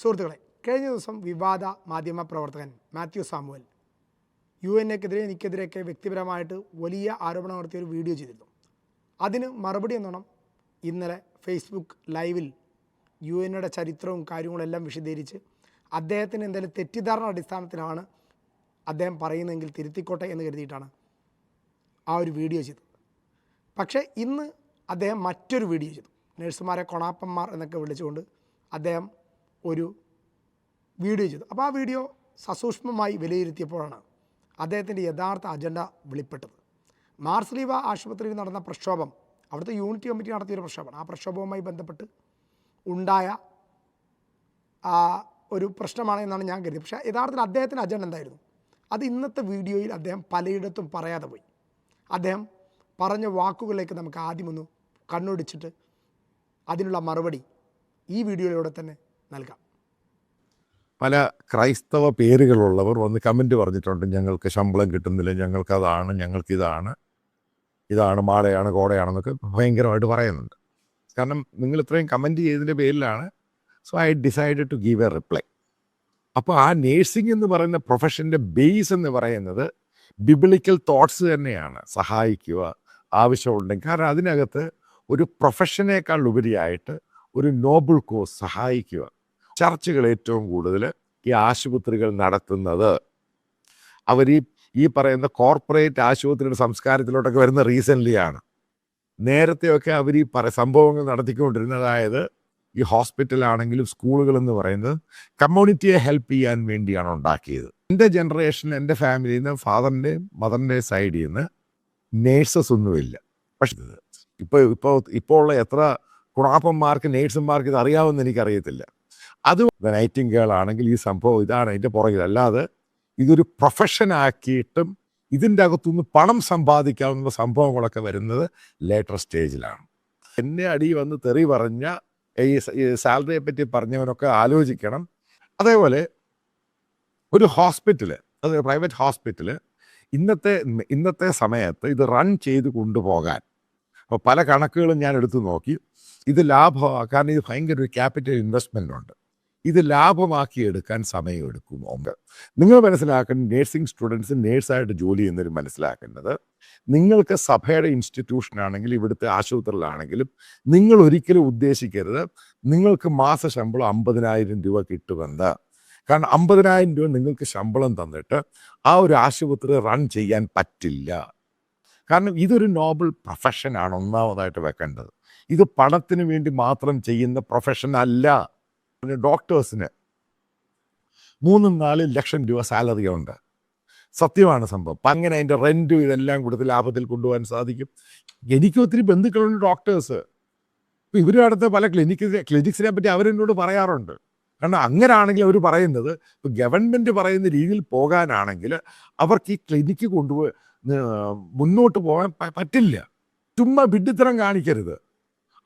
സുഹൃത്തുക്കളെ കഴിഞ്ഞ ദിവസം വിവാദ മാധ്യമ പ്രവർത്തകൻ മാത്യു സാമുവൽ യു എൻ എക്കെതിരെ എനിക്കെതിരെയൊക്കെ വ്യക്തിപരമായിട്ട് വലിയ ആരോപണം നടത്തിയ ഒരു വീഡിയോ ചെയ്തിരുന്നു. അതിന് മറുപടി എന്നോണം ഇന്നലെ ഫേസ്ബുക്ക് ലൈവിൽ യു എന്റെ ചരിത്രവും കാര്യങ്ങളെല്ലാം വിശദീകരിച്ച് അദ്ദേഹത്തിന് എന്തെങ്കിലും തെറ്റിദ്ധാരണ അടിസ്ഥാനത്തിലാണ് അദ്ദേഹം പറയുന്നതെങ്കിൽ തിരുത്തിക്കോട്ടെ എന്ന് കരുതിയിട്ടാണ് ആ ഒരു വീഡിയോ ചെയ്തത്. പക്ഷേ ഇന്ന് അദ്ദേഹം മറ്റൊരു വീഡിയോ ചെയ്തു. നഴ്സുമാരെ കൊണാപ്പന്മാർ എന്നൊക്കെ വിളിച്ചുകൊണ്ട് അദ്ദേഹം ഒരു വീഡിയോ ചെയ്തു. അപ്പോൾ ആ വീഡിയോ സസൂക്ഷ്മമായി വിലയിരുത്തിയപ്പോഴാണ് അദ്ദേഹത്തിന്റെ യഥാർത്ഥ അജണ്ട വെളിപ്പെട്ടത്. മാർസ്ലീവ ആശുപത്രിയിൽ നടന്ന പ്രക്ഷോഭം അവിടുത്തെ യൂണിറ്റ് കമ്മിറ്റി നടത്തിയൊരു പ്രക്ഷോഭമാണ്. ആ പ്രക്ഷോഭവുമായി ബന്ധപ്പെട്ട് ഉണ്ടായ ഒരു പ്രശ്നമാണ് എന്നാണ് ഞാൻ കരുതിയത്. പക്ഷേ യഥാർത്ഥത്തിൽ അദ്ദേഹത്തിന്റെ അജണ്ട എന്തായിരുന്നു? അത് ഇന്നത്തെ വീഡിയോയിൽ അദ്ദേഹം പലയിടത്തും പറയാതെ പോയി. അദ്ദേഹം പറഞ്ഞ വാക്കുകളിലേക്ക് നമുക്ക് ആദ്യമൊന്ന് കണ്ണൊടിച്ചിട്ട് അതിനുള്ള മറുപടി ഈ വീഡിയോയിലൂടെ തന്നെ നൽകാം. പല ക്രൈസ്തവ പേരുകളുള്ളവർ വന്ന് കമന്റ് പറഞ്ഞിട്ടുണ്ട് ഞങ്ങൾക്ക് ശമ്പളം കിട്ടുന്നില്ല ഞങ്ങൾക്ക് അതാണ് ഞങ്ങൾക്ക് ഇതാണ് മാടയാണ് കോടയാണെന്നൊക്കെ ഭയങ്കരമായിട്ട് പറയുന്നുണ്ട്. കാരണം നിങ്ങൾ ഇത്രയും കമന്റ് ചെയ്തതിന്റെ പേരിലാണ് so I decide to give a reply അപ്പോൾ ആ നേഴ്സിംഗ് എന്ന് പറയുന്ന പ്രൊഫഷന്റെ ബേസ് എന്ന് പറയുന്നത് ബിബിളിക്കൽ തോട്ട്സ് തന്നെയാണ് സഹായിക്കുക ആവശ്യമുണ്ടെങ്കിൽ. കാരണം അതിനകത്ത് ഒരു പ്രൊഫഷനേക്കാൾ ഉപരിയായിട്ട് ഒരു നോബിൾ കോഴ്സ് സഹായിക്കുക. ചർച്ചകൾ ഏറ്റവും കൂടുതൽ ഈ ആശുപത്രികൾ നടത്തുന്നത്. അവർ ഈ ഈ പറയുന്ന കോർപ്പറേറ്റ് ആശുപത്രിയുടെ സംസ്കാരത്തിലോട്ടൊക്കെ വരുന്ന റീസെന്റ്ലി ആണ് നേരത്തെയൊക്കെ അവർ ഈ പറ സംഭവങ്ങൾ നടത്തിക്കൊണ്ടിരുന്ന അതായത് ഈ ഹോസ്പിറ്റലാണെങ്കിലും സ്കൂളുകൾ എന്ന് പറയുന്നത് കമ്മ്യൂണിറ്റിയെ ഹെൽപ്പ് ചെയ്യാൻ വേണ്ടിയാണ് ഉണ്ടാക്കിയത്. എന്റെ ജനറേഷൻ എന്റെ ഫാമിലിയിൽ നിന്ന് ഫാദറിന്റെയും മദറിന്റെയും സൈഡിൽ നിന്ന് നേഴ്സസ് ഒന്നുമില്ല. പക്ഷേ ഇപ്പോൾ ഇപ്പോൾ ഇപ്പോൾ ഉള്ള എത്ര കുണാപ്പന്മാർക്ക് നേഴ്സുമാർക്ക് ഇത് അറിയാമെന്ന് എനിക്കറിയത്തില്ല. അത് നൈറ്റിംഗേൾ ആണെങ്കിൽ ഈ സംഭവം ഇതാണ് അതിന്റെ പുറകിൽ. അല്ലാതെ ഇതൊരു പ്രൊഫഷൻ ആക്കിയിട്ടും ഇതിന്റെ അകത്തുനിന്ന് പണം സമ്പാദിക്കാവുന്ന സംഭവങ്ങളൊക്കെ വരുന്നത് ലേറ്റർ സ്റ്റേജിലാണ് എന്നെ അടി വന്ന് തെറി പറഞ്ഞ ഈ സാലറിയെ പറ്റി പറഞ്ഞവനൊക്കെ ആലോചിക്കണം. അതേപോലെ ഒരു ഹോസ്പിറ്റൽ അത് പ്രൈവറ്റ് ഹോസ്പിറ്റൽ ഇന്നത്തെ ഇന്നത്തെ സമയത്ത് ഇത് റൺ ചെയ്ത് കൊണ്ടുപോകാൻ. അപ്പോൾ പല കണക്കുകളും ഞാൻ എടുത്തു നോക്കി. ഇത് ലാഭമാക്കാൻ ഇത് ഭയങ്കര ഒരു ക്യാപിറ്റൽ ഇൻവെസ്റ്റ്മെന്റ് ഉണ്ട്. ഇത് ലാഭമാക്കിയെടുക്കാൻ സമയമെടുക്കും ഒമ്പത് നിങ്ങൾ മനസ്സിലാക്കുന്ന നേഴ്സിംഗ് സ്റ്റുഡൻസ് നേഴ്സായിട്ട് ജോലി ചെയ്യുന്നവർ മനസ്സിലാക്കേണ്ടത് നിങ്ങൾക്ക് സഭയുടെ ഇൻസ്റ്റിറ്റ്യൂഷൻ ആണെങ്കിലും ഇവിടുത്തെ ആശുപത്രിയിലാണെങ്കിലും നിങ്ങൾ ഒരിക്കലും ഉദ്ദേശിക്കരുത് നിങ്ങൾക്ക് മാസ ശമ്പളം അമ്പതിനായിരം രൂപ കിട്ടുമെന്ന്. കാരണം അമ്പതിനായിരം രൂപ നിങ്ങൾക്ക് ശമ്പളം തന്നിട്ട് ആ ഒരു ആശുപത്രി റൺ ചെയ്യാൻ പറ്റില്ല. കാരണം ഇതൊരു നോബൽ പ്രൊഫഷനാണ് ഒന്നാമതായിട്ട് വെക്കേണ്ടത്. ഇത് പണത്തിന് വേണ്ടി മാത്രം ചെയ്യുന്ന പ്രൊഫഷൻ അല്ല. ഡോക്ടേഴ്സിന് മൂന്നും നാല് ലക്ഷം രൂപ സാലറിയുണ്ട് സത്യമാണ് സംഭവം. അങ്ങനെ അതിന്റെ റെന്റും ഇതെല്ലാം കൊടുത്ത് ലാഭത്തിൽ കൊണ്ടുപോകാൻ സാധിക്കും. എനിക്ക് ഒത്തിരി ബന്ധുക്കളുണ്ട് ഡോക്ടേഴ്സ് ഇപ്പം ഇവരും അടുത്ത് പല ക്ലിനിക്ക് ക്ലിനിക്സിനെ പറ്റി അവരെന്നോട് പറയാറുണ്ട്. കാരണം അങ്ങനെയാണെങ്കിൽ അവർ പറയുന്നത് ഇപ്പം ഗവൺമെന്റ് പറയുന്ന രീതിയിൽ പോകാനാണെങ്കിൽ അവർക്ക് ഈ ക്ലിനിക്ക് കൊണ്ടുപോയി മുന്നോട്ട് പോകാൻ പറ്റില്ല. ചുമ്മാ വിഡിത്തരം കാണിക്കരുത്.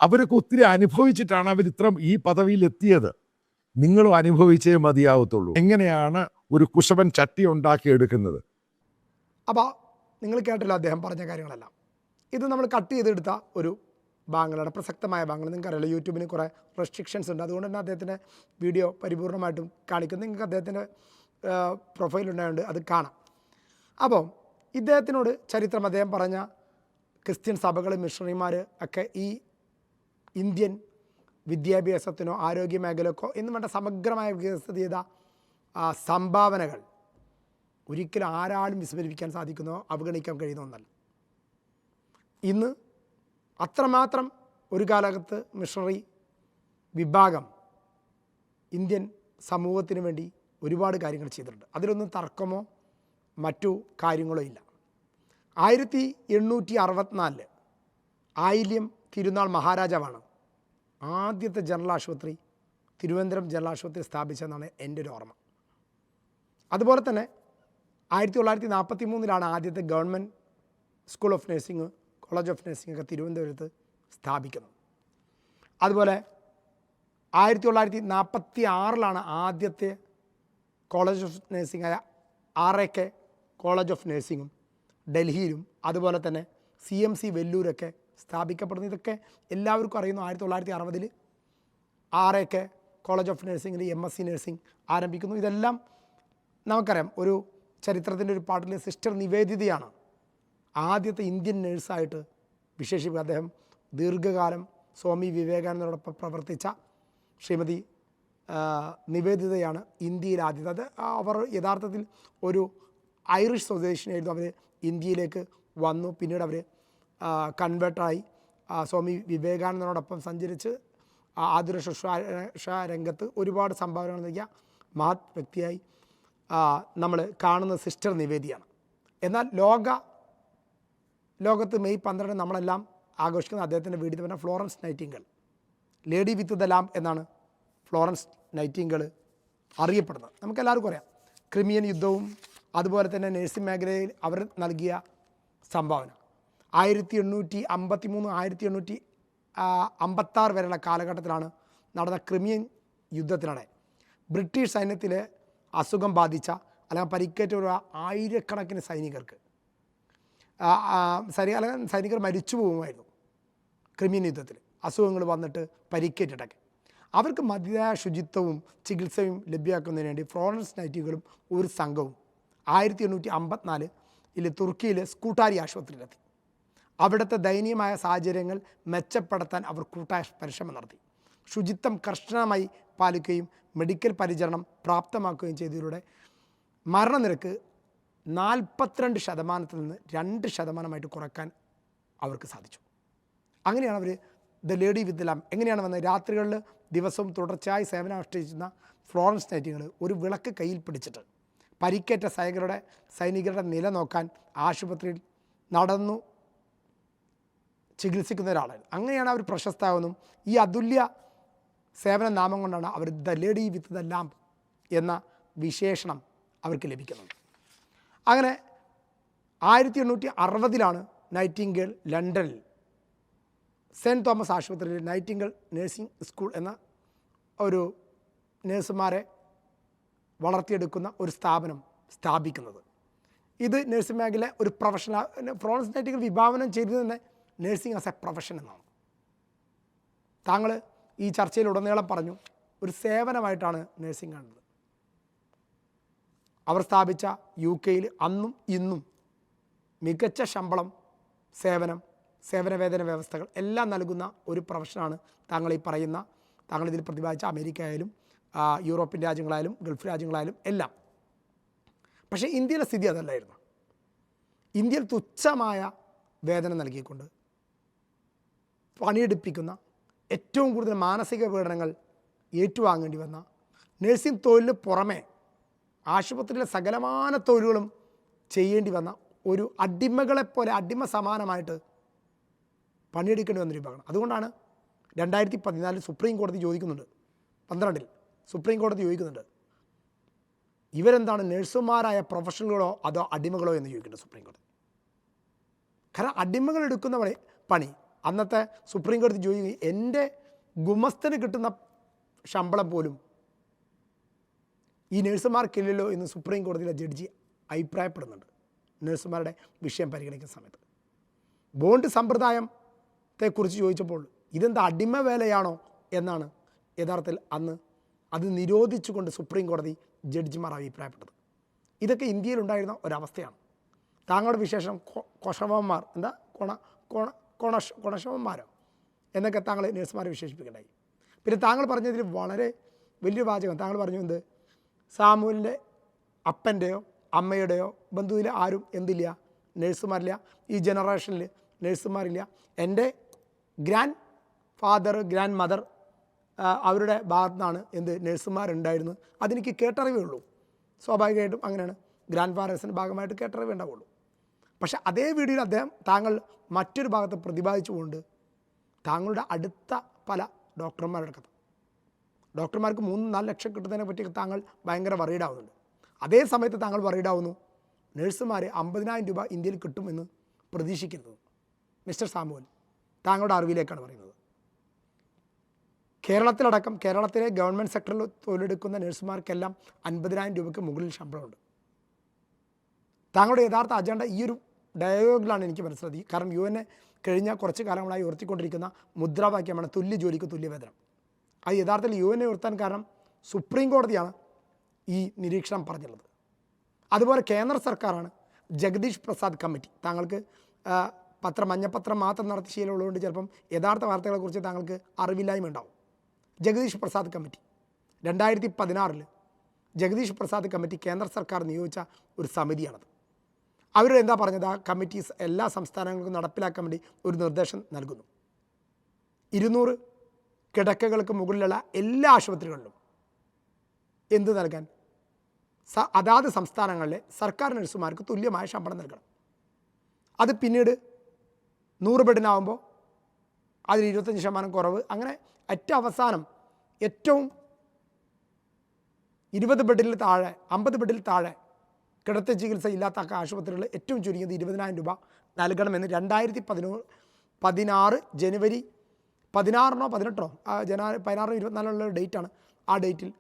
അവരൊക്കെ ഒത്തിരി അനുഭവിച്ചിട്ടാണ് അവർ ഇത്ര ഈ പദവിയിൽ എത്തിയത്. നിങ്ങളും അനുഭവിച്ചേ മതിയാവത്തുള്ളൂ. എങ്ങനെയാണ് ഒരു കുശവൻ ചട്ടി ഉണ്ടാക്കി എടുക്കുന്നത് അപ്പോൾ നിങ്ങൾ കേട്ടല്ലോ അദ്ദേഹം പറഞ്ഞ കാര്യങ്ങളെല്ലാം. ഇത് നമ്മൾ കട്ട് ചെയ്തെടുത്ത ഒരു ബാങ്കുകളുടെ പ്രസക്തമായ ബാങ്കുകൾ നിങ്ങൾക്കറിയാലോ യൂട്യൂബിന് കുറേ റെസ്ട്രിക്ഷൻസ് ഉണ്ട്. അതുകൊണ്ട് തന്നെ അദ്ദേഹത്തിന്റെ വീഡിയോ പരിപൂർണമായിട്ടും കാണിക്കും. നിങ്ങൾക്ക് അദ്ദേഹത്തിന്റെ പ്രൊഫൈൽ ഉണ്ടായതുകൊണ്ട് അത് കാണാം. അപ്പോൾ ഇദ്ദേഹത്തിനോട് ചരിത്രം അദ്ദേഹം പറഞ്ഞ ക്രിസ്ത്യൻ സഭകൾ മിഷണറിമാർ ഒക്കെ ഈ ഇന്ത്യൻ വിദ്യാഭ്യാസത്തിനോ ആരോഗ്യ മേഖലക്കോ എന്നും വേണ്ട സമഗ്രമായ വികസിത ചെയ്ത സംഭാവനകൾ ഒരിക്കലും ആരാളും വിസ്മരിപ്പിക്കാൻ സാധിക്കുന്നോ അവഗണിക്കാൻ കഴിയുന്ന ഒന്നല്ല ഇന്ന് അത്രമാത്രം ഒരു കാലഘട്ടത്ത് മിഷണറി വിഭാഗം ഇന്ത്യൻ സമൂഹത്തിന് വേണ്ടി ഒരുപാട് കാര്യങ്ങൾ ചെയ്തിട്ടുണ്ട്. അതിലൊന്നും തർക്കമോ മറ്റു കാര്യങ്ങളോ ഇല്ല. ആയിരത്തി എണ്ണൂറ്റി അറുപത്തിനാലിൽ ആയില്യം തിരുനാൾ മഹാരാജാവാണ്. ആദ്യത്തെ ജനറൽ ആശുപത്രി തിരുവനന്തപുരം ജനറൽ ആശുപത്രി സ്ഥാപിച്ചതെന്നാണ് എന്റെ ഒരു ഓർമ്മ. അതുപോലെ തന്നെ ആയിരത്തി തൊള്ളായിരത്തി നാൽപ്പത്തി മൂന്നിലാണ് ആദ്യത്തെ government school of nursing college of nursing ഒക്കെ തിരുവനന്തപുരത്ത് സ്ഥാപിക്കുന്നത്. അതുപോലെ ആയിരത്തി തൊള്ളായിരത്തി നാൽപ്പത്തി ആറിലാണ് ആദ്യത്തെ കോളേജ് ഓഫ് നഴ്സിംഗ് ആയ R A K college of നഴ്സിംഗും ഡൽഹിയിലും അതുപോലെ തന്നെ സി എം സി വെല്ലൂരൊക്കെ സ്ഥാപിക്കപ്പെടുന്നു ഇതൊക്കെ എല്ലാവർക്കും അറിയുന്നു ആയിരത്തി തൊള്ളായിരത്തി അറുപതിൽ ആർ കോളേജ് ഓഫ് നഴ്സിംഗിൽ എം എസ് സി നഴ്സിംഗ് ആരംഭിക്കുന്നു. ഇതെല്ലാം നമുക്കറിയാം. ഒരു ചരിത്രത്തിന്റെ ഒരു പാട്ടിലെ സിസ്റ്റർ നിവേദിതയാണ്. ആദ്യത്തെ ഇന്ത്യൻ നഴ്സായിട്ട് വിശേഷിപ്പിക്കുക. അദ്ദേഹം ദീർഘകാലം സ്വാമി വിവേകാനന്ദനോടൊപ്പം പ്രവർത്തിച്ച ശ്രീമതി നിവേദിതയാണ് ഇന്ത്യയിൽ ആദ്യത്തെ. അത് അവർ യഥാർത്ഥത്തിൽ ഒരു ഐറിഷ് സ്വദേശിനായിരുന്നു അവർ ഇന്ത്യയിലേക്ക് വന്നു. പിന്നീട് അവർ കൺവേർട്ടായി സ്വാമി വിവേകാനന്ദനോടൊപ്പം സഞ്ചരിച്ച് ആതുര ശുശ്രൂഷ രംഗത്ത് ഒരുപാട് സംഭാവനകൾ നൽകിയ മഹത് വ്യക്തിയായി നമ്മൾ കാണുന്ന സിസ്റ്റർ നിവേദിയാണ്. എന്നാൽ ലോക ലോകത്ത് മെയ് പന്ത്രണ്ട് നമ്മളെല്ലാം ആഘോഷിക്കുന്ന അദ്ദേഹത്തിന്റെ വീടിന് പറഞ്ഞ Florence Nightingale lady with the lamb എന്നാണ് ഫ്ലോറൻസ് നൈറ്റിങ്കൽ അറിയപ്പെടുന്നത്. നമുക്കെല്ലാവർക്കും അറിയാം ക്രിമിയൻ യുദ്ധവും അതുപോലെ തന്നെ നഴ്സിംഗ് മേഖലയിൽ അവർ നൽകിയ സംഭാവന. ആയിരത്തി എണ്ണൂറ്റി അമ്പത്തി മൂന്ന് ആയിരത്തി എണ്ണൂറ്റി അമ്പത്താറ് വരെയുള്ള കാലഘട്ടത്തിലാണ് നടന്ന ക്രിമിയൻ യുദ്ധത്തിനിടെ ബ്രിട്ടീഷ് സൈന്യത്തിൽ അസുഖം ബാധിച്ച അല്ലെങ്കിൽ പരിക്കേറ്റ ഒരു ആയിരക്കണക്കിന് സൈനികർക്ക് സൈനിക അല്ലെങ്കിൽ സൈനികർ മരിച്ചു പോകുമായിരുന്നു ക്രിമിയൻ യുദ്ധത്തിൽ അസുഖങ്ങൾ വന്നിട്ട് പരിക്കേറ്റിട്ടൊക്കെ. അവർക്ക് മതിയായ ശുചിത്വവും ചികിത്സയും ലഭ്യമാക്കുന്നതിന് വേണ്ടി ഫ്ലോറൻസ് നൈറ്റുകളും ഒരു സംഘവും ആയിരത്തി എണ്ണൂറ്റി അമ്പത്തിനാല് തുർക്കിയിലെ സ്കൂട്ടാരി ആശുപത്രിയിലെത്തി. അവിടുത്തെ ദയനീയമായ സാഹചര്യങ്ങൾ മെച്ചപ്പെടുത്താൻ അവർ കൂട്ടായ പരിശ്രമം നടത്തി. ശുചിത്വം കർശനമായി പാലിക്കുകയും മെഡിക്കൽ പരിചരണം പ്രാപ്തമാക്കുകയും ചെയ്തതിലൂടെ മരണനിരക്ക് നാൽപ്പത്തിരണ്ട് ശതമാനത്തിൽ നിന്ന് രണ്ട് ശതമാനമായിട്ട് കുറയ്ക്കാൻ അവർക്ക് സാധിച്ചു. അങ്ങനെയാണ് അവർ ദ ലേഡി വിത്ത് ലാം. എങ്ങനെയാണ് വന്നത്? രാത്രികളിൽ ദിവസവും തുടർച്ചയായി സേവനം അനുഷ്ഠിച്ചിരുന്ന ഫ്ലോറൻസ് നൈറ്റിങ്ങൾ ഒരു വിളക്ക് കയ്യിൽ പിടിച്ചിട്ട് പരിക്കേറ്റ സൈനികരുടെ സൈനികരുടെ നില നോക്കാൻ ആശുപത്രിയിൽ നടന്നു. ചികിത്സിക്കുന്ന ഒരാളാണ് അങ്ങനെയാണ് അവർ പ്രശസ്തമാകുന്നതും ഈ അതുല്യ സേവന നാമം കൊണ്ടാണ് അവർ the lady with the lamp എന്ന വിശേഷണം അവർക്ക് ലഭിക്കുന്നത്. അങ്ങനെ ആയിരത്തി എണ്ണൂറ്റി അറുപതിലാണ് നൈറ്റിംഗേൾ ലണ്ടനിൽ സെന്റ് തോമസ് ആശുപത്രിയിൽ നൈറ്റിംഗൽ നഴ്സിംഗ് സ്കൂൾ എന്ന ഒരു നഴ്സുമാരെ വളർത്തിയെടുക്കുന്ന ഒരു സ്ഥാപനം സ്ഥാപിക്കുന്നത്. ഇത് നഴ്സിംഗ് മേഖല ഒരു പ്രൊഫഷണൽ ഫ്ലോറൻസ് നൈറ്റിംഗൽ വിഭാവനം ചെയ്തു തന്നെ നഴ്സിംഗ് ആസ് എ പ്രൊഫഷൻ എന്നാണ്. താങ്കൾ ഈ ചർച്ചയിൽ ഉടനീളം പറഞ്ഞു ഒരു സേവനമായിട്ടാണ് നേഴ്സിംഗ് കാണുന്നത്. അവർ സ്ഥാപിച്ച യു കെയിൽ അന്നും ഇന്നും മികച്ച ശമ്പളം സേവനം സേവന വേതന വ്യവസ്ഥകൾ എല്ലാം നൽകുന്ന ഒരു പ്രൊഫഷനാണ് താങ്കൾ ഈ പറയുന്ന താങ്കൾ ഇതിൽ പ്രതിപാദിച്ച അമേരിക്ക ആയാലും യൂറോപ്യൻ രാജ്യങ്ങളായാലും ഗൾഫ് രാജ്യങ്ങളായാലും എല്ലാം. പക്ഷേ ഇന്ത്യയിലെ സ്ഥിതി അതല്ലായിരുന്നു. ഇന്ത്യയിൽ തുച്ഛമായ വേതനം നൽകിക്കൊണ്ട് പണിയെടുപ്പിക്കുന്ന ഏറ്റവും കൂടുതൽ മാനസിക പീഡനങ്ങൾ ഏറ്റുവാങ്ങേണ്ടി വന്ന നഴ്സിംഗ് തൊഴിലിന് പുറമെ ആശുപത്രിയിലെ സകലമാന തൊഴിലുകളും ചെയ്യേണ്ടി വന്ന ഒരു അടിമകളെപ്പോലെ അടിമ സമാനമായിട്ട് പണിയെടുക്കേണ്ടി വന്നൊരു വിഭാഗമാണ്. അതുകൊണ്ടാണ് രണ്ടായിരത്തി പതിനാലിൽ സുപ്രീം കോടതി ചോദിക്കുന്നുണ്ട്. പന്ത്രണ്ടിൽ സുപ്രീം കോടതി ചോദിക്കുന്നുണ്ട്. ഇവരെന്താണ് നഴ്സുമാരായ പ്രൊഫഷണലുകളോ അതോ അടിമകളോ എന്ന് ചോദിക്കുന്നുണ്ട് സുപ്രീം കോടതി. കാരണം അടിമകൾ എടുക്കുന്ന പണി പണി അന്നത്തെ സുപ്രീം കോടതി ചോദിക്കും എന്റെ ഗുമസ്തന് കിട്ടുന്ന ശമ്പളം പോലും ഈ നഴ്സുമാർക്കില്ലല്ലോ എന്ന് സുപ്രീം കോടതിയിലെ ജഡ്ജി അഭിപ്രായപ്പെടുന്നുണ്ട്. നഴ്സുമാരുടെ വിഷയം പരിഗണിക്കുന്ന സമയത്ത്. ബോണ്ട് സമ്പ്രദായത്തെക്കുറിച്ച് ചോദിച്ചപ്പോൾ ഇതെന്താ അടിമ വേലയാണോ എന്നാണ് യഥാർത്ഥത്തിൽ അന്ന് അത് നിരോധിച്ചുകൊണ്ട് സുപ്രീം കോടതി ജഡ്ജിമാർ അഭിപ്രായപ്പെട്ടത്. ഇതൊക്കെ ഇന്ത്യയിലുണ്ടായിരുന്ന ഒരവസ്ഥയാണ്. താങ്കളുടെ വിശേഷം കൊഷവന്മാർ എന്താ? കൊണ കൊണ കൊണഷ കൊണശവന്മാരോ? എന്നൊക്കെ താങ്കൾ നഴ്സുമാരെ വിശേഷിപ്പിക്കണ്ടായി. പിന്നെ താങ്കൾ പറഞ്ഞതിൽ വളരെ വലിയ വാചകം. താങ്കൾ പറഞ്ഞു എന്ത്? സാമൂലിന്റെ അപ്പന്റെയോ അമ്മയുടെയോ ബന്ധുവിൽ ആരും എന്തില്ല? നഴ്സുമാരില്ല. ഈ ജനറേഷനിൽ നഴ്സുമാരില്ല. എന്റെ ഗ്രാൻഡ് ഫാദർ ഗ്രാൻഡ് മദർ അവരുടെ ഭാഗത്തു നിന്നാണ് എന്ത് നഴ്സുമാരുണ്ടായിരുന്നു അതെനിക്ക് കേട്ടറിവേ ഉള്ളൂ. സ്വാഭാവികമായിട്ടും അങ്ങനെയാണ്. ഗ്രാൻഡ് ഫാദേഴ്സിന്റെ ഭാഗമായിട്ട് കേട്ടറിവേ ഉണ്ടാവുള്ളൂ. പക്ഷേ അതേ വീഡിയോയിൽ അദ്ദേഹം താങ്കൾ മറ്റൊരു ഭാഗത്ത് പ്രതിപാദിച്ചുകൊണ്ട് താങ്കളുടെ അടുത്ത പല ഡോക്ടർമാരുടെ കഥ ഡോക്ടർമാർക്ക് മൂന്ന് നാല് ലക്ഷം കിട്ടുന്നതിനെ പറ്റി താങ്കൾ ഭയങ്കര വറീഡാവുന്നുണ്ട് അതേ സമയത്ത് താങ്കൾ വറീഡാവുന്നു നഴ്സുമാർ അമ്പതിനായിരം രൂപ ഇന്ത്യയിൽ കിട്ടുമെന്ന് പ്രതീക്ഷിക്കുന്നത് മിസ്റ്റർ സാമുവൽ താങ്കളുടെ അറിവിലേക്കാണ് പറയുന്നത്. കേരളത്തിലടക്കം കേരളത്തിലെ ഗവൺമെന്റ് സെക്ടറിൽ തൊഴിലെടുക്കുന്ന നഴ്സുമാർക്കെല്ലാം അൻപതിനായിരം രൂപയ്ക്ക് മുകളിൽ ശമ്പളമുണ്ട്. താങ്കളുടെ യഥാർത്ഥ അജണ്ട ഈ ഒരു ഡയലോഗിലാണ് എനിക്ക് മനസ്സിലാക്കി കാരണം യു എന്നെ കഴിഞ്ഞ കുറച്ച് കാലങ്ങളായി ഉയർത്തിക്കൊണ്ടിരിക്കുന്ന മുദ്രാവാക്യമാണ് തുല്യ ജോലിക്ക് തുല്യവേതനം അത് യഥാർത്ഥത്തിൽ യു എനെ ഉയർത്താൻ കാരണം സുപ്രീം കോടതിയാണ് ഈ നിരീക്ഷണം പറഞ്ഞുള്ളത് അതുപോലെ കേന്ദ്ര സർക്കാരാണ് ജഗദീഷ് പ്രസാദ് കമ്മിറ്റി. താങ്കൾക്ക് പത്രം മഞ്ഞപ്പത്രം മാത്രം നടത്തി ശീലമുള്ളതുകൊണ്ട് ചിലപ്പം യഥാർത്ഥ വാർത്തകളെക്കുറിച്ച് താങ്കൾക്ക് അറിവില്ലായ്മ ഉണ്ടാവും. ജഗദീഷ് പ്രസാദ് കമ്മിറ്റി. രണ്ടായിരത്തി പതിനാറിൽ ജഗദീഷ് പ്രസാദ് കമ്മിറ്റി കേന്ദ്ര സർക്കാർ നിയോഗിച്ച ഒരു സമിതിയാണത്. അവർ എന്താ പറഞ്ഞത്? ആ കമ്മിറ്റീസ് എല്ലാ സംസ്ഥാനങ്ങൾക്കും നടപ്പിലാക്കാൻ വേണ്ടി ഒരു നിർദ്ദേശം നൽകുന്നു. ഇരുന്നൂറ് കിടക്കകൾക്ക് മുകളിലുള്ള എല്ലാ ആശുപത്രികളിലും എന്ത് നൽകാൻ? സ അതാത് സംസ്ഥാനങ്ങളിലെ സർക്കാർ നഴ്സുമാർക്ക് തുല്യമായ ശമ്പളം നൽകണം. അത് പിന്നീട് നൂറ് ബെഡിനാവുമ്പോൾ അതിൽ ഇരുപത്തഞ്ച് ശതമാനം കുറവ്. അങ്ങനെ ഏറ്റവും അവസാനം ഏറ്റവും ഇരുപത് ബെഡിൽ താഴെ അമ്പത് ബെഡിൽ താഴെ കിടത്തി ചികിത്സ ഇല്ലാത്ത ആശുപത്രികളിൽ ഏറ്റവും ചുരുങ്ങിയത് ഇരുപതിനായിരം രൂപ നൽകണമെന്ന് രണ്ടായിരത്തി പതിനോ പതിനാറ് ജനുവരി പതിനാറിനോ പതിനെട്ടോ ജനാ പതിനാറിനോ ഇരുപത്തിനാലിനുള്ള ഡേറ്റാണ് ആ ഡേറ്റിൽ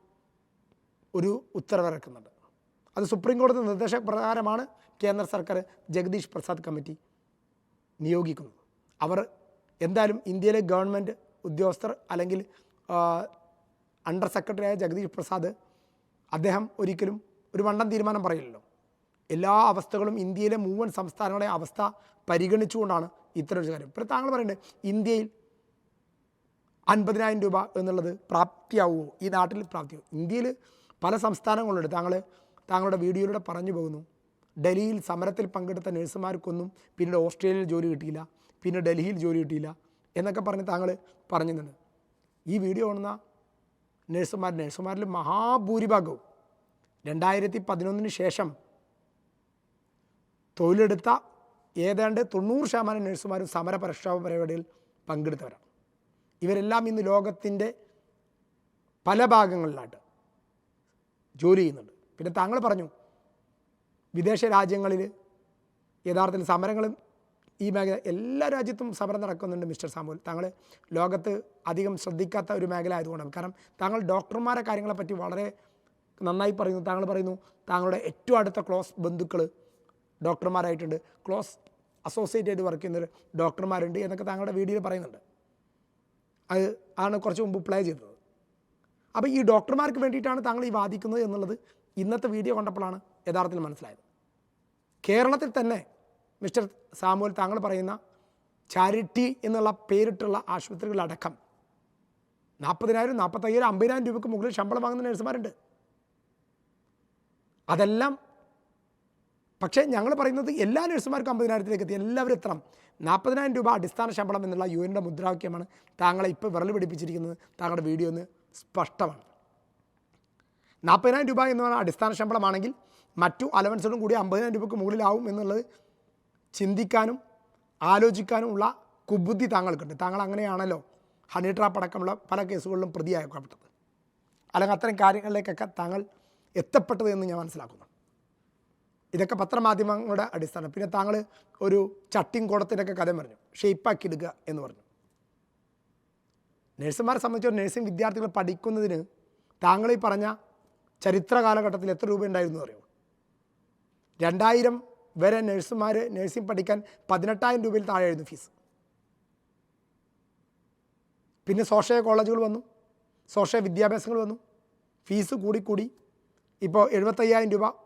ഒരു ഉത്തരവിറക്കുന്നുണ്ട് അത് സുപ്രീം കോടതി നിർദ്ദേശപ്രകാരമാണ് കേന്ദ്ര സർക്കാർ ജഗദീഷ് പ്രസാദ് കമ്മിറ്റി നിയോഗിക്കുന്നത്. അവർ എന്തായാലും ഇന്ത്യയിലെ ഗവൺമെന്റ് ഉദ്യോഗസ്ഥർ അല്ലെങ്കിൽ അണ്ടർ അണ്ടർ സെക്രട്ടറിയായ ജഗദീഷ് പ്രസാദ് അദ്ദേഹം ഒരിക്കലും ഒരു വണ്ടം തീരുമാനം പറയില്ലല്ലോ. എല്ലാ അവസ്ഥകളും ഇന്ത്യയിലെ മുഴുവൻ സംസ്ഥാനങ്ങളുടെ അവസ്ഥ പരിഗണിച്ചുകൊണ്ടാണ് ഇത്തരം ഒരു കാര്യം. ഇപ്പോൾ താങ്കൾ പറയുന്നത് ഇന്ത്യയിൽ അൻപതിനായിരം രൂപ എന്നുള്ളത് പ്രാപ്തിയാവുമോ ഈ നാട്ടിൽ പ്രാപ്തിയാവും ഇന്ത്യയിൽ പല സംസ്ഥാനങ്ങളുണ്ട്. താങ്കൾ താങ്കളുടെ വീഡിയോയിലൂടെ പറഞ്ഞു പോകുന്നു. ഡൽഹിയിൽ സമരത്തിൽ പങ്കെടുത്ത നഴ്സുമാർക്കൊന്നും പിന്നീട് ഓസ്ട്രേലിയയിൽ ജോലി കിട്ടിയില്ല. പിന്നെ ഡൽഹിയിൽ ജോലി കിട്ടിയില്ല എന്നൊക്കെ പറഞ്ഞ് താങ്കൾ പറഞ്ഞിട്ടുണ്ട്. ഈ വീഡിയോ കാണുന്ന നഴ്സുമാർ നഴ്സുമാരിൽ മഹാഭൂരിഭാഗവും രണ്ടായിരത്തി പതിനൊന്നിന് ശേഷം തൊഴിലെടുത്ത ഏതാണ്ട് തൊണ്ണൂറ് ശതമാനം നഴ്സുമാരും സമര പ്രക്ഷോഭ പരിപാടിയിൽ പങ്കെടുത്തവരാണ് ഇവരെല്ലാം ഇന്ന് ലോകത്തിന്റെ പല ഭാഗങ്ങളിലായിട്ട് ജോലി ചെയ്യുന്നുണ്ട്. പിന്നെ താങ്കൾ പറഞ്ഞു വിദേശ രാജ്യങ്ങളിൽ യഥാർത്ഥത്തിൽ സമരങ്ങളും ഈ മേഖല എല്ലാ രാജ്യത്തും സമരം നടക്കുന്നുണ്ട് മിസ്റ്റർ സാമുൽ താങ്കൾ ലോകത്ത് അധികം ശ്രദ്ധിക്കാത്ത ഒരു മേഖല ആയതുകൊണ്ടാണ്. കാരണം താങ്കൾ ഡോക്ടർമാരെ കാര്യങ്ങളെപ്പറ്റി വളരെ നന്നായി പറയുന്നു. താങ്കൾ പറയുന്നു താങ്കളുടെ ഏറ്റവും അടുത്ത ക്ലോസ് ബന്ധുക്കൾ ഡോക്ടർമാരായിട്ടുണ്ട്. ക്ലോസ് അസോസിയേറ്റ് ആയിട്ട് വർക്ക് ചെയ്യുന്നൊരു ഡോക്ടർമാരുണ്ട് എന്നൊക്കെ താങ്കളുടെ വീഡിയോയിൽ പറയുന്നുണ്ട്. അത് ആണ് കുറച്ച് മുമ്പ് പ്ലേ ചെയ്തത്. അപ്പോൾ ഈ ഡോക്ടർമാർക്ക് വേണ്ടിയിട്ടാണ് താങ്കൾ ഈ വാദിക്കുന്നത് എന്നുള്ളത് ഇന്നത്തെ വീഡിയോ കണ്ടപ്പോഴാണ് യഥാർത്ഥത്തിൽ മനസ്സിലായത്. കേരളത്തിൽ തന്നെ മിസ്റ്റർ സാമുവൽ താങ്കൾ പറയുന്ന ചാരിറ്റി എന്നുള്ള പേരിട്ടുള്ള ആശുപത്രികളടക്കം നാൽപ്പതിനായിരം നാൽപ്പത്തയ്യായിരം അമ്പതിനായിരം രൂപയ്ക്ക് മുകളിൽ ശമ്പളം വാങ്ങുന്ന നഴ്സുമാരുണ്ട് അതെല്ലാം പക്ഷേ ഞങ്ങൾ പറയുന്നത് എല്ലാ നഴ്സുമാർക്കും അമ്പതിനായിരത്തിലേക്ക് എത്തി. എല്ലാവരും എത്തണം. നാൽപ്പതിനായിരം രൂപ അടിസ്ഥാന ശമ്പളം എന്നുള്ള യു എന്റെ മുദ്രാവാക്യമാണ് താങ്കളെ ഇപ്പോൾ വിരൽ പിടിപ്പിച്ചിരിക്കുന്നത്. താങ്കളുടെ വീഡിയോ ഒന്ന് സ്പഷ്ടമാണ്. നാൽപ്പതിനായിരം രൂപ എന്ന് പറഞ്ഞാൽ അടിസ്ഥാന ശമ്പളമാണെങ്കിൽ മറ്റു അലവൻസുകളും കൂടി അമ്പതിനായിരം രൂപയ്ക്ക് മുകളിലാവും എന്നുള്ളത് ചിന്തിക്കാനും ആലോചിക്കാനുമുള്ള കുബുദ്ധി താങ്കൾക്കുണ്ട്. താങ്കൾ അങ്ങനെയാണല്ലോ ഹണി ട്രാപ്പ് അടക്കമുള്ള പല കേസുകളിലും പ്രതിയാക്കപ്പെട്ടത് അല്ലെങ്കിൽ അത്തരം കാര്യങ്ങളിലേക്കൊക്കെ താങ്കൾ എത്തപ്പെട്ടത് എന്ന് ഞാൻ മനസ്സിലാക്കുന്നു. ഇതൊക്കെ പത്രമാധ്യമങ്ങളുടെ അടിസ്ഥാനം. പിന്നെ താങ്കൾ ഒരു ചട്ടിയും കോടത്തിന്റെയൊക്കെ കഥ പറഞ്ഞു. ഷെയ്പ്പാക്കി എടുക്കുക എന്ന് പറഞ്ഞു. നഴ്സുമാരെ സംബന്ധിച്ച് നഴ്സിംഗ് വിദ്യാർത്ഥികൾ പഠിക്കുന്നതിന് താങ്കൾ ഈ പറഞ്ഞ ചരിത്ര കാലഘട്ടത്തിൽ എത്ര രൂപ ഉണ്ടായിരുന്നു അറിയോ രണ്ടായിരം വരെ നഴ്സുമാർ നഴ്സിംഗ് പഠിക്കാൻ പതിനെട്ടായിരം രൂപയിൽ താഴെയായിരുന്നു ഫീസ്. പിന്നെ സോഷ്യ കോളേജുകൾ വന്നു. സോഷ്യ വിദ്യാഭ്യാസങ്ങൾ വന്നു. ഫീസ് കൂടിക്കൂടി ഇപ്പോൾ എഴുപത്തയ്യായിരം രൂപ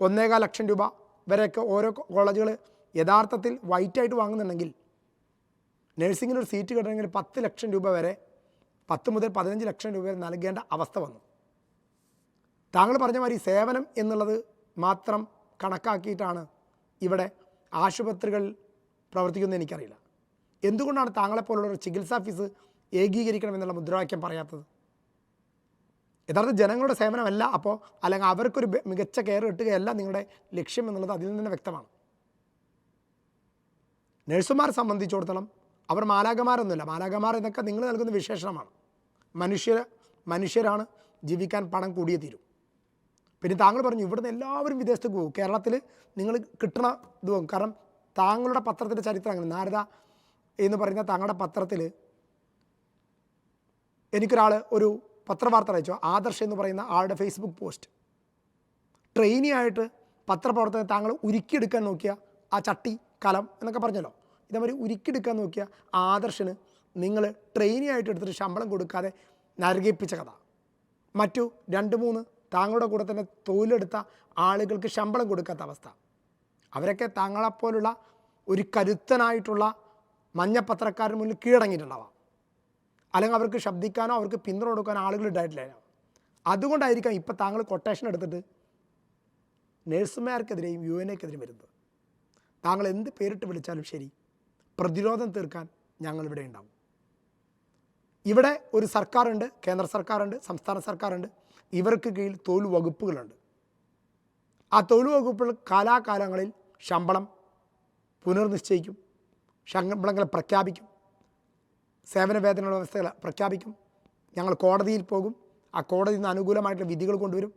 ഒന്നേകാൽ ലക്ഷം രൂപ വരെയൊക്കെ ഓരോ കോളേജുകൾ യഥാർത്ഥത്തിൽ വൈറ്റായിട്ട് വാങ്ങുന്നുണ്ടെങ്കിൽ നഴ്സിങ്ങിന് ഒരു സീറ്റ് കിട്ടണമെങ്കിൽ പത്ത് ലക്ഷം രൂപ വരെ പത്ത് മുതൽ പതിനഞ്ച് ലക്ഷം രൂപ വരെ നൽകേണ്ട അവസ്ഥ വന്നു. താങ്കൾ പറഞ്ഞ മാതിരി സേവനം എന്നുള്ളത് മാത്രം കണക്കാക്കിയിട്ടാണ് ഇവിടെ ആശുപത്രികൾ പ്രവർത്തിക്കുന്നത് എനിക്കറിയില്ല. എന്തുകൊണ്ടാണ് താങ്കളെപ്പോലുള്ള ഒരു ചികിത്സാ ഫീസ് ഏകീകരിക്കണം എന്നുള്ള മുദ്രാവാക്യം പറയാത്തത്? യഥാർത്ഥ ജനങ്ങളുടെ സേവനമല്ല അപ്പോൾ അല്ലെങ്കിൽ അവർക്കൊരു മികച്ച കെയർ കിട്ടുകയല്ല നിങ്ങളുടെ ലക്ഷ്യം എന്നുള്ളത് അതിൽ നിന്ന് വ്യക്തമാണ്. നഴ്സുമാരെ സംബന്ധിച്ചിടത്തോളം അവർ മാലാകമാരൊന്നുമില്ല മാലാകമാർ എന്നൊക്കെ നിങ്ങൾ നൽകുന്ന വിശേഷണമാണ്. മനുഷ്യർ മനുഷ്യരാണ് ജീവിക്കാൻ പണം കൂടിയേ തീരും. പിന്നെ താങ്കൾ പറഞ്ഞു ഇവിടുന്ന് എല്ലാവരും വിദേശത്തേക്ക് പോകും. കേരളത്തിൽ നിങ്ങൾ കിട്ടണ ഇത് പോകും. കാരണം താങ്കളുടെ പത്രത്തിന്റെ ചരിത്രം അങ്ങനെ. നാരദ എന്ന് പറയുന്ന താങ്കളുടെ പത്രത്തിൽ എനിക്കൊരാൾ ഒരു പത്രവാർത്ത അയച്ചു? ആദർശ് എന്ന് പറയുന്ന ആളുടെ ഫേസ്ബുക്ക് പോസ്റ്റ് ട്രെയിനി ആയിട്ട് പത്രപ്രവർത്തനം താങ്കൾ ഉരുക്കിയെടുക്കാൻ നോക്കിയ ആ ചട്ടി കലം എന്നൊക്കെ പറഞ്ഞല്ലോ. ഇതേമാതിരി ഉരുക്കിയെടുക്കാൻ നോക്കിയ ആദർശന് നിങ്ങൾ ട്രെയിനി ആയിട്ട് എടുത്തിട്ട് ശമ്പളം കൊടുക്കാതെ നരകിപ്പിച്ച കഥ. മറ്റു രണ്ട് മൂന്ന് താങ്കളുടെ കൂടെ തന്നെ തൊഴിലെടുത്ത ആളുകൾക്ക് ശമ്പളം കൊടുക്കാത്ത അവസ്ഥ. അവരൊക്കെ താങ്കളെപ്പോലുള്ള ഒരു കരുത്തനായിട്ടുള്ള മഞ്ഞപ്പത്രക്കാരന് മുന്നിൽ കീഴടങ്ങിയിട്ടുണ്ടാവാം. അല്ലെങ്കിൽ അവർക്ക് ശബ്ദിക്കാനോ അവർക്ക് പിന്തുണ കൊടുക്കാനോ ആളുകൾ ഉണ്ടായിട്ടില്ല അതുകൊണ്ടായിരിക്കാം ഇപ്പം താങ്കൾ കൊട്ടേഷൻ എടുത്തിട്ട് നഴ്സുമാർക്കെതിരെയും യു എൻ എക്കെതിരെയും വരുന്നത്. താങ്കൾ എന്ത് പേരിട്ട് വിളിച്ചാലും ശരി പ്രതിരോധം തീർക്കാൻ ഞങ്ങളിവിടെ ഉണ്ടാവും. ഇവിടെ ഒരു സർക്കാരുണ്ട് കേന്ദ്ര സർക്കാരുണ്ട് സംസ്ഥാന സർക്കാരുണ്ട്. ഇവർക്ക് കീഴിൽ തൊഴിൽ വകുപ്പുകളുണ്ട്. ആ തൊഴിൽ വകുപ്പുകൾ കാലാകാലങ്ങളിൽ ശമ്പളം പുനർനിശ്ചയിക്കും ശമ്പളങ്ങൾ പ്രഖ്യാപിക്കും. സേവന വേതന വ്യവസ്ഥകൾ പ്രഖ്യാപിക്കും. ഞങ്ങൾ കോടതിയിൽ പോകും. ആ കോടതിയിൽ നിന്ന് അനുകൂലമായിട്ടുള്ള വിധികൾ കൊണ്ടുവരും.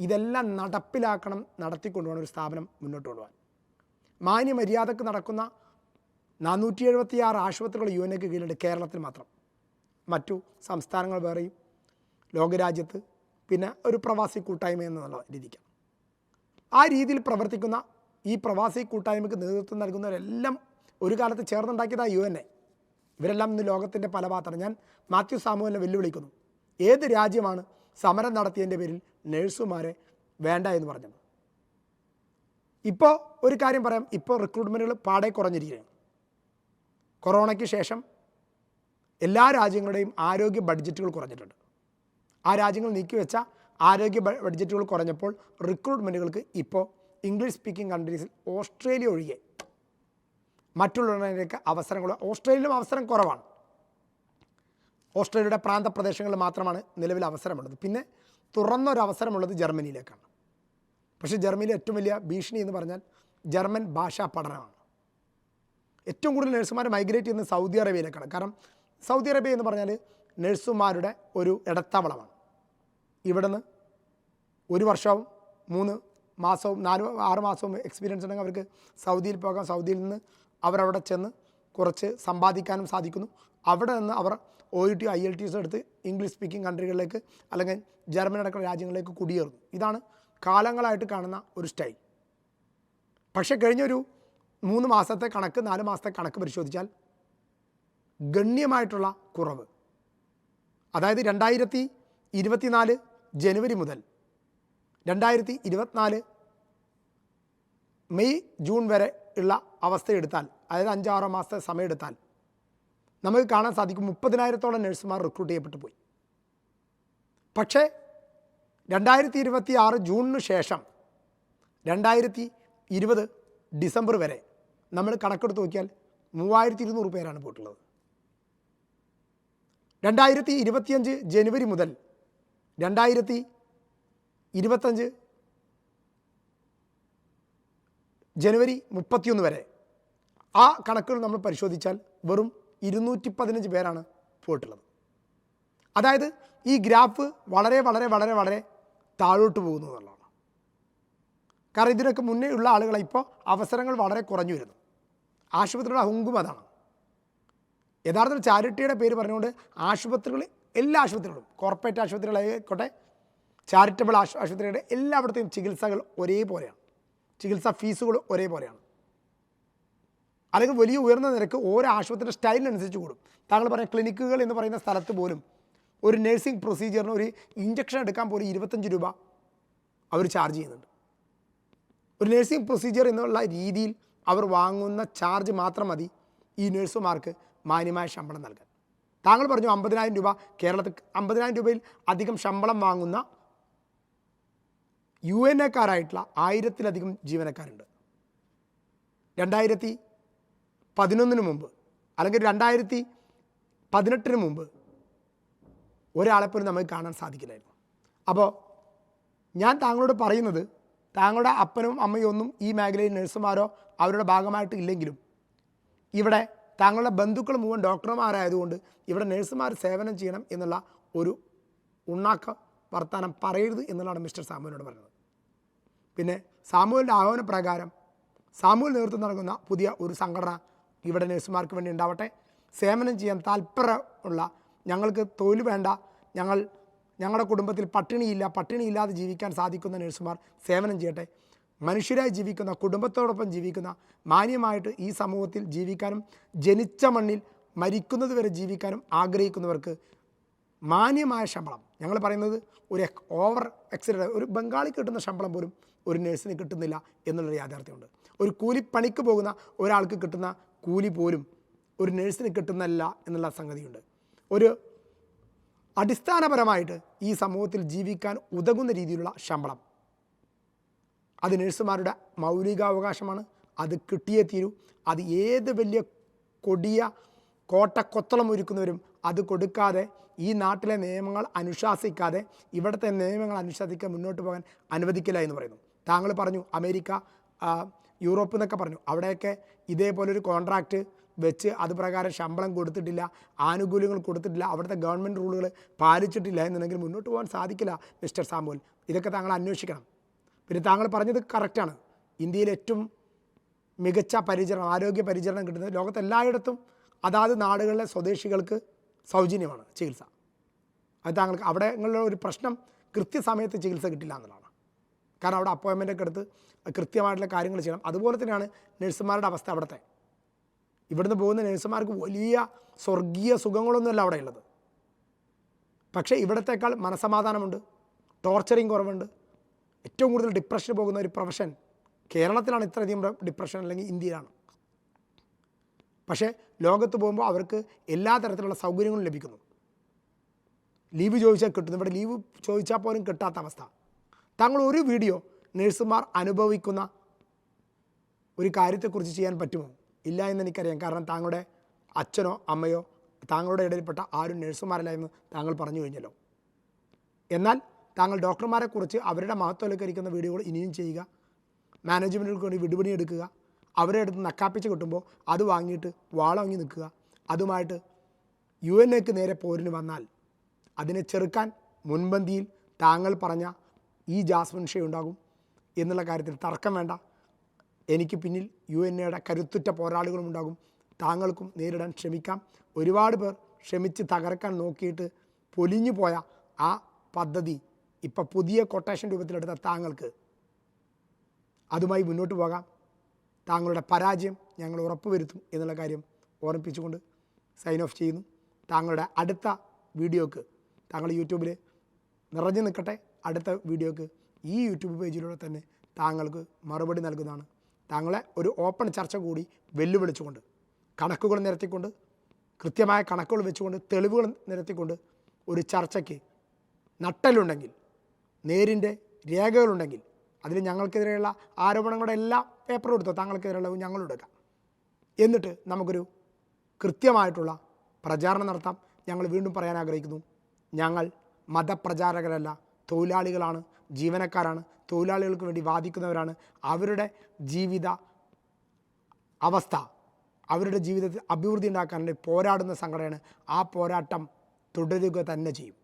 ഇതെല്ലാം നടപ്പിലാക്കണം നടത്തിക്കൊണ്ടുപോകണം ഒരു സ്ഥാപനം മുന്നോട്ട് കൊണ്ടുപോകാൻ. മാന്യ മര്യാദയ്ക്ക് നടക്കുന്ന നാനൂറ്റി എഴുപത്തിയാറ് ആശുപത്രികൾ യു എൻ എക്ക് കീഴിലുണ്ട് കേരളത്തിൽ മാത്രം. മറ്റു സംസ്ഥാനങ്ങൾ വേറെയും. ലോകരാജ്യത്ത് പിന്നെ ഒരു പ്രവാസി കൂട്ടായ്മ എന്നുള്ള രീതിക്കാണ്. ആ രീതിയിൽ പ്രവർത്തിക്കുന്ന ഈ പ്രവാസി കൂട്ടായ്മയ്ക്ക് നേതൃത്വം നൽകുന്നവരെല്ലാം ഒരു കാലത്ത് ചേർന്നുണ്ടാക്കിയതാണ് യു എൻ എ. ഇവരെല്ലാം ഇന്ന് ലോകത്തിന്റെ പല ഭാഗത്താണ്. ഞാൻ മാത്യു സാമുവിനെ വെല്ലുവിളിക്കുന്നു. ഏത് രാജ്യമാണ് സമരം നടത്തിയതിന്റെ പേരിൽ നഴ്സുമാരെ വേണ്ട എന്ന് പറഞ്ഞത്? ഇപ്പോൾ ഒരു കാര്യം പറയാം. ഇപ്പോൾ റിക്രൂട്ട്മെന്റുകൾ പാടെ കുറഞ്ഞിരിക്കുകയാണ്. കൊറോണയ്ക്ക് ശേഷം എല്ലാ രാജ്യങ്ങളുടെയും ആരോഗ്യ ബഡ്ജറ്റുകൾ കുറഞ്ഞിട്ടുണ്ട്. ആ രാജ്യങ്ങൾ നീക്കിവെച്ച ആരോഗ്യ ബഡ്ജറ്റുകൾ കുറഞ്ഞപ്പോൾ റിക്രൂട്ട്മെന്റുകൾക്ക് ഇപ്പോൾ ഇംഗ്ലീഷ് സ്പീക്കിംഗ് കൺട്രീസിൽ ഓസ്ട്രേലിയ ഒഴികെ മറ്റുള്ളവരിലേക്ക് അവസരങ്ങൾ ഓസ്ട്രേലിയയിലും അവസരം കുറവാണ്. ഓസ്ട്രേലിയയുടെ പ്രാന്തപ്രദേശങ്ങളിൽ മാത്രമാണ് നിലവിൽ അവസരമുള്ളത്. പിന്നെ തുറന്നൊരവസരമുള്ളത് ജർമ്മനിയിലേക്കാണ്. പക്ഷേ ജർമ്മനിയിലെ ഏറ്റവും വലിയ ഭീഷണി എന്ന് പറഞ്ഞാൽ ജർമ്മൻ ഭാഷാ പഠനമാണ്. ഏറ്റവും കൂടുതൽ നഴ്സുമാർ മൈഗ്രേറ്റ് ചെയ്യുന്നത് സൗദി അറേബ്യയിലേക്കാണ്. കാരണം സൗദി അറേബ്യ എന്ന് പറഞ്ഞാൽ നഴ്സുമാരുടെ ഒരു ഇടത്താവളമാണ്. ഇവിടുന്ന് ഒരു വർഷവും മൂന്ന് മാസവും നാല് ആറ് മാസവും എക്സ്പീരിയൻസ് ഉണ്ടെങ്കിൽ അവർക്ക് സൗദിയിൽ പോകാം. സൗദിയിൽ നിന്ന് അവരവിടെ ചെന്ന് കുറച്ച് സമ്പാദിക്കാനും സാധിക്കുന്നു. അവിടെ നിന്ന് അവർ O T I L T S എടുത്ത് ഇംഗ്ലീഷ് സ്പീക്കിംഗ് കൺട്രികളിലേക്ക് അല്ലെങ്കിൽ ജർമ്മനി അടക്കമുള്ള രാജ്യങ്ങളിലേക്ക് കുടിയേറുന്നു. ഇതാണ് കാലങ്ങളായിട്ട് കാണുന്ന ഒരു സ്റ്റൈൽ. പക്ഷേ കഴിഞ്ഞൊരു മൂന്ന് മാസത്തെ കണക്ക് നാല് മാസത്തെ കണക്ക് പരിശോധിച്ചാൽ ഗണ്യമായിട്ടുള്ള കുറവ്. അതായത് രണ്ടായിരത്തി ഇരുപത്തിനാല് ജനുവരി മുതൽ രണ്ടായിരത്തി ഇരുപത്തിനാല് മെയ് ജൂൺ വരെ ഉള്ള അവസ്ഥ എടുത്താൽ അതായത് അഞ്ചാറോ മാസത്തെ സമയം എടുത്താൽ നമുക്ക് കാണാൻ സാധിക്കും മുപ്പതിനായിരത്തോളം നഴ്സുമാർ റിക്രൂട്ട് ചെയ്യപ്പെട്ടു പോയി. പക്ഷേ രണ്ടായിരത്തി ഇരുപത്തി ആറ് ജൂണിന് ശേഷം രണ്ടായിരത്തി ഇരുപത് ഡിസംബർ വരെ നമ്മൾ കണക്കെടുത്ത് നോക്കിയാൽ മൂവായിരത്തി ഇരുന്നൂറ് പേരാണ് പോയിട്ടുള്ളത്. രണ്ടായിരത്തി ഇരുപത്തിയഞ്ച് ജനുവരി മുതൽ രണ്ടായിരത്തി ഇരുപത്തഞ്ച് ജനുവരി മുപ്പത്തിയൊന്ന് വരെ. ആ കണക്കുകൾ നമ്മൾ പരിശോധിച്ചാൽ വെറും ഇരുന്നൂറ്റി പതിനഞ്ച് പേരാണ് പോയിട്ടുള്ളത്. അതായത് ഈ ഗ്രാഫ് വളരെ വളരെ വളരെ വളരെ താഴോട്ട് പോകുന്നു എന്നുള്ളതാണ്. കാരണം ഇതിനൊക്കെ മുന്നേ ഉള്ള ആളുകളെ ഇപ്പോൾ അവസരങ്ങൾ വളരെ കുറഞ്ഞു വരുന്നു. ആശുപത്രിയുടെ ഹുങ്കും അതാണ്. യഥാർത്ഥത്തിൽ ചാരിറ്റിയുടെ പേര് പറഞ്ഞുകൊണ്ട് ആശുപത്രികൾ എല്ലാ ആശുപത്രികളും കോർപ്പറേറ്റ് ആശുപത്രികളായിക്കോട്ടെ ചാരിറ്റബിൾ ആശു ആശുപത്രിയുടെ എല്ലായിടത്തെയും ചികിത്സകൾ ഒരേപോലെയാണ്. ചികിത്സാ ഫീസുകൾ ഒരേപോലെയാണ്. അല്ലെങ്കിൽ വലിയ ഉയർന്ന നിരക്ക് ഓരോ ആശുപത്രിയുടെ സ്റ്റൈലിനനുസരിച്ച് കൂടും. താങ്കൾ പറഞ്ഞ ക്ലിനിക്കുകൾ എന്ന് പറയുന്ന സ്ഥലത്ത് പോലും ഒരു നഴ്സിംഗ് പ്രൊസീജിയറിന് ഒരു ഇഞ്ചക്ഷൻ എടുക്കാൻ പോലും ഇരുപത്തഞ്ച് രൂപ അവർ ചാർജ് ചെയ്യുന്നുണ്ട്. ഒരു നഴ്സിംഗ് പ്രൊസീജിയർ എന്നുള്ള രീതിയിൽ അവർ വാങ്ങുന്ന ചാർജ് മാത്രം മതി ഈ നഴ്സുമാർക്ക് മാന്യമായ ശമ്പളം നൽകാൻ. താങ്കൾ പറഞ്ഞു അമ്പതിനായിരം രൂപ കേരളത്തിൽ അമ്പതിനായിരം രൂപയിൽ അധികം ശമ്പളം വാങ്ങുന്ന യു എൻ എക്കാരായിട്ടുള്ള ആയിരത്തിലധികം ജീവനക്കാരുണ്ട്. രണ്ടായിരത്തി പതിനൊന്നിന് മുമ്പ് അല്ലെങ്കിൽ രണ്ടായിരത്തി പതിനെട്ടിന് മുമ്പ് ഒരാളെപ്പോലും നമുക്ക് കാണാൻ സാധിക്കില്ലായിരുന്നു. അപ്പോൾ ഞാൻ താങ്കളോട് പറയുന്നത് താങ്കളുടെ അപ്പനും അമ്മയും ഒന്നും ഈ മേഖലയിൽ നഴ്സുമാരോ അവരുടെ ഭാഗമായിട്ട് ഇല്ലെങ്കിലും ഇവിടെ താങ്കളുടെ ബന്ധുക്കൾ മുഴുവൻ ഡോക്ടർമാരായതുകൊണ്ട് ഇവിടെ നഴ്സുമാർ സേവനം ചെയ്യണം എന്നുള്ള ഒരു ഉണ്ണാക്ക വർത്തമാനം പറയരുത് എന്നുള്ളതാണ് മിസ്റ്റർ സാമുവിനോട് പറഞ്ഞത്. പിന്നെ സാമൂഹിന്റെ ആഹ്വാന പ്രകാരം സാമൂഹിക നേതൃത്വം നൽകുന്ന പുതിയ ഒരു സംഘടന ഇവിടെ നഴ്സുമാർക്ക് വേണ്ടി ഉണ്ടാവട്ടെ. സേവനം ചെയ്യാൻ താല്പര്യമുള്ള ഞങ്ങൾക്ക് തൊഴിൽ വേണ്ട. ഞങ്ങൾ ഞങ്ങളുടെ കുടുംബത്തിൽ പട്ടിണിയില്ല. പട്ടിണിയില്ലാതെ ജീവിക്കാൻ സാധിക്കുന്ന നഴ്സുമാർ സേവനം ചെയ്യട്ടെ. മനുഷ്യരായി ജീവിക്കുന്ന കുടുംബത്തോടൊപ്പം ജീവിക്കുന്ന മാന്യമായിട്ട് ഈ സമൂഹത്തിൽ ജീവിക്കാനും ജനിച്ച മണ്ണിൽ മരിക്കുന്നത് വരെ ജീവിക്കാനും ആഗ്രഹിക്കുന്നവർക്ക് മാന്യമായ ശമ്പളം. ഞങ്ങൾ പറയുന്നത് ഒരു ഓവർ എക്സൈഡ് ഒരു ബംഗാളി കിട്ടുന്ന ശമ്പളം പോലും ഒരു നഴ്സിന് കിട്ടുന്നില്ല എന്നുള്ളൊരു യാഥാർത്ഥ്യമുണ്ട്. ഒരു കൂലിപ്പണിക്ക് പോകുന്ന ഒരാൾക്ക് കിട്ടുന്ന കൂലി പോലും ഒരു നഴ്സിന് കിട്ടുന്നല്ല എന്നുള്ള സംഗതിയുണ്ട്. ഒരു അടിസ്ഥാനപരമായിട്ട് ഈ സമൂഹത്തിൽ ജീവിക്കാൻ ഉതകുന്ന രീതിയിലുള്ള ശമ്പളം. അത് നഴ്സുമാരുടെ മൗലികാവകാശമാണ്. അത് കിട്ടിയേ തീരൂ. അത് ഏത് വലിയ കൊടിയ കോട്ടക്കൊത്തളം ഒരുക്കുന്നവരും അത് കൊടുക്കാതെ ഈ നാട്ടിലെ നിയമങ്ങൾ അനുശാസിക്കാതെ ഇവിടുത്തെ നിയമങ്ങൾ അനുശാസിക്കാൻ മുന്നോട്ട് പോകാൻ അനുവദിക്കില്ല എന്ന് പറയുന്നു. താങ്കൾ പറഞ്ഞു അമേരിക്ക യൂറോപ്പ് എന്നൊക്കെ പറഞ്ഞു. അവിടെയൊക്കെ ഇതേപോലൊരു കോൺട്രാക്റ്റ് വെച്ച് അത് പ്രകാരം ശമ്പളം കൊടുത്തിട്ടില്ല ആനുകൂല്യങ്ങൾ കൊടുത്തിട്ടില്ല അവിടുത്തെ ഗവൺമെന്റ് റൂളുകൾ പാലിച്ചിട്ടില്ല എന്നുണ്ടെങ്കിൽ മുന്നോട്ട് പോകാൻ സാധിക്കില്ല മിസ്റ്റർ സാമുവൽ. ഇതൊക്കെ താങ്കൾ അന്വേഷിക്കണം. പിന്നെ താങ്കൾ പറഞ്ഞത് കറക്റ്റാണ് ഇന്ത്യയിൽ ഏറ്റവും മികച്ച പരിചരണം ആരോഗ്യ പരിചരണം കിട്ടുന്നത് ലോകത്ത് എല്ലായിടത്തും അതാത് നാടുകളിലെ സ്വദേശികൾക്ക് സൗജന്യമാണ് ചികിത്സ. അത് താങ്കൾക്ക് അവിടെ ഒരു പ്രശ്നം കൃത്യസമയത്ത് ചികിത്സ കിട്ടില്ല എന്നുള്ളതാണ്. കാരണം അവിടെ അപ്പോയിൻമെന്റ് ഒക്കെ എടുത്ത് കൃത്യമായിട്ടുള്ള കാര്യങ്ങൾ ചെയ്യണം. അതുപോലെ തന്നെയാണ് നഴ്സുമാരുടെ അവസ്ഥ അവിടുത്തെ. ഇവിടുന്ന് പോകുന്ന നഴ്സുമാർക്ക് വലിയ സ്വർഗീയ സുഖങ്ങളൊന്നുമല്ല അവിടെ ഉള്ളത് പക്ഷേ ഇവിടത്തേക്കാൾ മനസമാധാനമുണ്ട് ടോർച്ചറിങ് കുറവുണ്ട്. ഏറ്റവും കൂടുതൽ ഡിപ്രഷൻ പോകുന്ന ഒരു പ്രൊഫഷൻ കേരളത്തിലാണ് ഇത്രയധികം ഡിപ്രഷൻ അല്ലെങ്കിൽ ഇന്ത്യയിലാണ്. പക്ഷേ ലോകത്ത് പോകുമ്പോൾ അവർക്ക് എല്ലാ തരത്തിലുള്ള സൗകര്യങ്ങളും ലഭിക്കുന്നു. ലീവ് ചോദിച്ചാൽ കിട്ടുന്നു. ഇവിടെ ലീവ് ചോദിച്ചാൽ പോലും കിട്ടാത്ത അവസ്ഥ. താങ്കൾ ഒരു വീഡിയോ നഴ്സുമാർ അനുഭവിക്കുന്ന ഒരു കാര്യത്തെക്കുറിച്ച് ചെയ്യാൻ പറ്റുമോ? ഇല്ല എന്ന് എനിക്കറിയാം കാരണം താങ്കളുടെ അച്ഛനോ അമ്മയോ താങ്കളുടെ ഇടയിൽപ്പെട്ട ആരും നഴ്സുമാരല്ല എന്ന് താങ്കൾ പറഞ്ഞു കഴിഞ്ഞല്ലോ. എന്നാൽ താങ്കൾ ഡോക്ടർമാരെ കുറിച്ച് അവരുടെ മഹത്വവൽക്കരിക്കുന്ന വീഡിയോകൾ ഇനിയും ചെയ്യുക മാനേജ്മെന്റുകൾക്ക് വേണ്ടി വിടുപണി എടുക്കുക അവരുടെ അടുത്ത് നക്കാപ്പിച്ച് കിട്ടുമ്പോൾ അത് വാങ്ങിയിട്ട് വാളങ്ങി നിൽക്കുക അതുമായിട്ട് യു എൻ എക്ക് നേരെ പോരിന് വന്നാൽ അതിനെ ചെറുക്കാൻ മുൻപന്തിയിൽ താങ്കൾ പറഞ്ഞ ഈ ജാസ്മിൻ ഷേ ഉണ്ടാകും എന്നുള്ള കാര്യത്തിൽ തർക്കം വേണ്ട. എനിക്ക് പിന്നിൽ യു എൻ എയുടെ കരുത്തുറ്റ പോരാളികളും ഉണ്ടാകും. താങ്കൾക്കും നേരിടാൻ ശ്രമിക്കാം. ഒരുപാട് പേർ ക്ഷമിച്ച് തകർക്കാൻ നോക്കിയിട്ട് പൊലിഞ്ഞു പോയ ആ പദ്ധതി ഇപ്പം പുതിയ കൊട്ടേഷൻ രൂപത്തിലെടുത്ത താങ്കൾക്ക്. അതുമായി മുന്നോട്ട് പോകാം. താങ്കളുടെ പരാജയം ഞങ്ങൾ ഉറപ്പുവരുത്തും എന്നുള്ള കാര്യം ഓർമ്മിപ്പിച്ചുകൊണ്ട് സൈൻ ഓഫ് ചെയ്യുന്നു. താങ്കളുടെ അടുത്ത വീഡിയോക്ക് താങ്കൾ യൂട്യൂബിൽ നിറഞ്ഞു നിൽക്കട്ടെ. അടുത്ത വീഡിയോക്ക് ഈ യൂട്യൂബ് പേജിലൂടെ തന്നെ താങ്കൾക്ക് മറുപടി നൽകുന്നതാണ്. താങ്കളെ ഒരു ഓപ്പൺ ചർച്ച കൂടി വെല്ലുവിളിച്ചുകൊണ്ട് കണക്കുകൾ നിരത്തിക്കൊണ്ട് കൃത്യമായ കണക്കുകൾ വെച്ചുകൊണ്ട് തെളിവുകൾ നിരത്തിക്കൊണ്ട് ഒരു ചർച്ചയ്ക്ക് നട്ടലുണ്ടെങ്കിൽ നേരിന്റെ രേഖകളുണ്ടെങ്കിൽ അതിൽ ഞങ്ങൾക്കെതിരെയുള്ള ആരോപണങ്ങളുടെ എല്ലാ പേപ്പറും എടുത്തോ താങ്കൾക്കെതിരെയുള്ള ഞങ്ങളും എടുക്കാം. എന്നിട്ട് നമുക്കൊരു കൃത്യമായിട്ടുള്ള പ്രചാരണം നടത്താം. ഞങ്ങൾ വീണ്ടും പറയാൻ ആഗ്രഹിക്കുന്നു ഞങ്ങൾ മതപ്രചാരകരല്ല തൊഴിലാളികളാണ് ജീവനക്കാരാണ് തൊഴിലാളികൾക്ക് വേണ്ടി വാദിക്കുന്നവരാണ്. അവരുടെ ജീവിത അവസ്ഥ അവരുടെ ജീവിതത്തിൽ അഭിവൃദ്ധി ഉണ്ടാക്കാൻ വേണ്ടി പോരാടുന്ന സംഘടനയാണ്. ആ പോരാട്ടം തുടരുക തന്നെ ചെയ്യും.